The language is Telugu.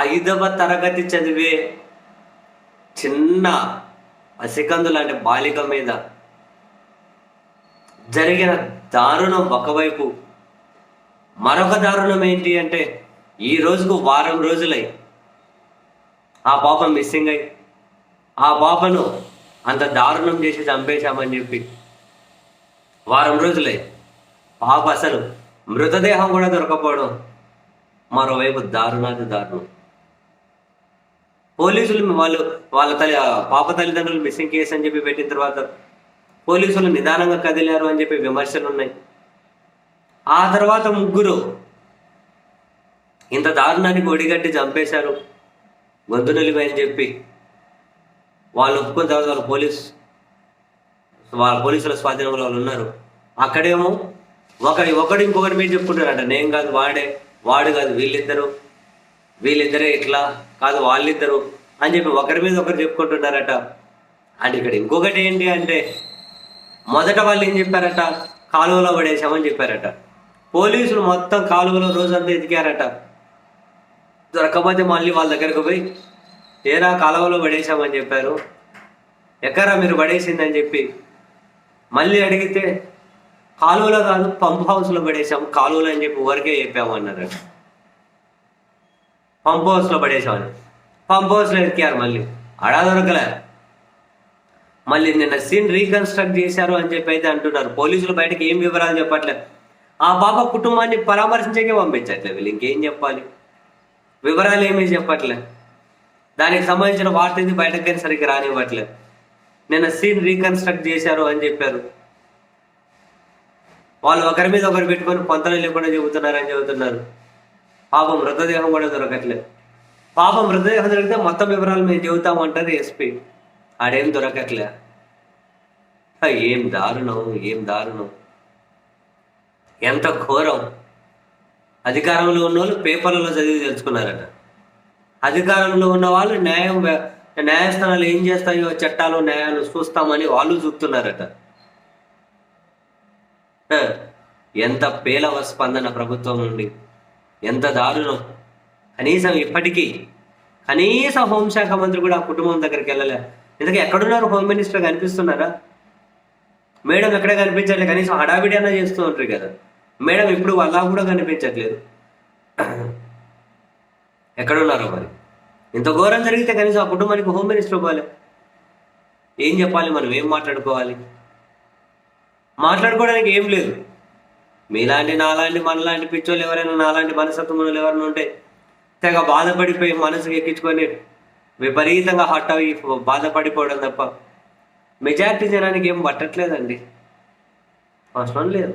ఐదవ తరగతి చదివే చిన్న అసికందు లాంటి బాలిక మీద జరిగిన దారుణం ఒకవైపు. మరొక దారుణం ఏంటి అంటే ఈ రోజుకు వారం రోజులై ఆ పాప మిస్సింగ్ అయి ఆ పాపను అంత దారుణం చేసి చంపేశామని చెప్పి వారం రోజులై పాప అసలు మృతదేహం కూడా దొరకపోవడం మరోవైపు దారుణాది దారుణం. పోలీసులు వాళ్ళు వాళ్ళ తల్లి పాప తల్లిదండ్రులు మిస్సింగ్ కేసు అని చెప్పి పెట్టిన తర్వాత పోలీసులు నిదానంగా కదిలారు అని చెప్పి విమర్శలు ఉన్నాయి. ఆ తర్వాత ముగ్గురు ఇంత దారుణానికి ఒడిగట్టి చంపేశారు. గొంతు నిలిపి అని చెప్పి వాళ్ళు ఒప్పుకున్న తర్వాత వాళ్ళు పోలీస్ వాళ్ళ పోలీసుల స్వాధీనంలో వాళ్ళు ఉన్నారు. అక్కడేమో ఒకరి ఒకడు ఇంకొకరి మీద చెప్పుకుంటారట. నేను కాదు వాడే వాడు కాదు వీళ్ళిద్దరు. వీళ్ళిద్దరే ఇట్లా కాదు వాళ్ళిద్దరు అని చెప్పి ఒకరి మీద ఒకరు చెప్పుకుంటున్నారట. అంటే ఇక్కడ ఇంకొకటి ఏంటి అంటే మొదట వాళ్ళు ఏం చెప్పారట? కాలువలో పడేసామని చెప్పారట. పోలీసులు మొత్తం కాలువలో రోజంతా ఎతికారట దొరకకపోతే మళ్ళీ వాళ్ళ దగ్గరకు పోయి ఏరా కాలువలో పడేసామని చెప్పారు. ఎక్కరా మీరు పడేసిందని చెప్పి మళ్ళీ అడిగితే కాలువలో కాదు పంప్ హౌస్లో పడేసాము కాలువలు అని చెప్పి ఊరికే చెప్పాము అన్నారట పంప్ హౌస్లో పడేసామని పంప్ హౌస్లో ఎతికారు మళ్ళీ. అడా దొరకలే. మళ్ళీ నిన్న సీన్ రీకన్స్ట్రక్ట్ చేశారు అని చెప్పి అయితే అంటున్నారు. పోలీసులు బయటకు ఏం వివరాలు చెప్పట్లేదు ఆ పాప కుటుంబాన్ని పరామర్శించకే పంపించట్లే వీళ్ళు ఇంకేం చెప్పాలి? వివరాలు ఏమీ చెప్పట్లే. దానికి సంబంధించిన వార్త ఇది బయటకు కానీ సరిగ్గా రానివ్వట్లేదు నిన్న సీన్ రీకన్స్ట్రక్ట్ చేశారు అని చెప్పారు. వాళ్ళు ఒకరి మీద ఒకరు పెట్టుకొని పొంతలు లేకుండా చెబుతున్నారని చెబుతున్నారు. పాపం మృతదేహం కూడా దొరకట్లేదు. పాపం మృతదేహం దొరికితే మొత్తం వివరాలు మేము చెబుతామంటారు ఎస్పీ. ఆడేం దొరకట్లే. ఏం దారుణం ఏం దారుణం. ఎంత ఘోరం. అధికారంలో ఉన్న వాళ్ళు పేపర్లలో చదివి తెలుసుకున్నారట. అధికారంలో ఉన్న వాళ్ళు న్యాయం న్యాయస్థానాలు ఏం చేస్తాయో చట్టాలు న్యాయాలు చూస్తామని వాళ్ళు చూస్తున్నారట ఎంత పేలవ స్పందన ప్రభుత్వం నుండి ఎంత దారుణం. కనీసం ఇప్పటికీ కనీసం హోంశాఖ మంత్రి కూడా ఆ కుటుంబం దగ్గరికి వెళ్ళలే. ఇందుకే ఎక్కడున్నారు హోమ్ మినిస్టర్? కనిపిస్తున్నారా? మేడం ఎక్కడ కనిపించట్లేదు? కనీసం హడావిడి అన్నా చేస్తూ ఉంటారు కదా. మేడం ఇప్పుడు వాళ్ళ కూడా కనిపించట్లేదు. ఎక్కడున్నారో మరి? ఇంత ఘోరం జరిగితే కనీసం ఆ కుటుంబానికి హోమ్ మినిస్టర్ ఇవ్వాలి ఏం చెప్పాలి మనం? ఏం మాట్లాడుకోవాలి? మాట్లాడుకోవడానికి ఏం లేదు. మీలాంటి నాలాంటి మనలాంటి పిచ్చోళ్ళు ఎవరైనా నాలాంటి మనసత్వములు ఎవరైనా ఉంటే తెగ బాధపడిపోయి మనసుకు ఎక్కించుకొని విపరీతంగా హట్ అయ్యి బాధపడిపోవడం తప్ప మెజారిటీ జనానికి ఏం పట్టట్లేదండి. అవసరం లేదు.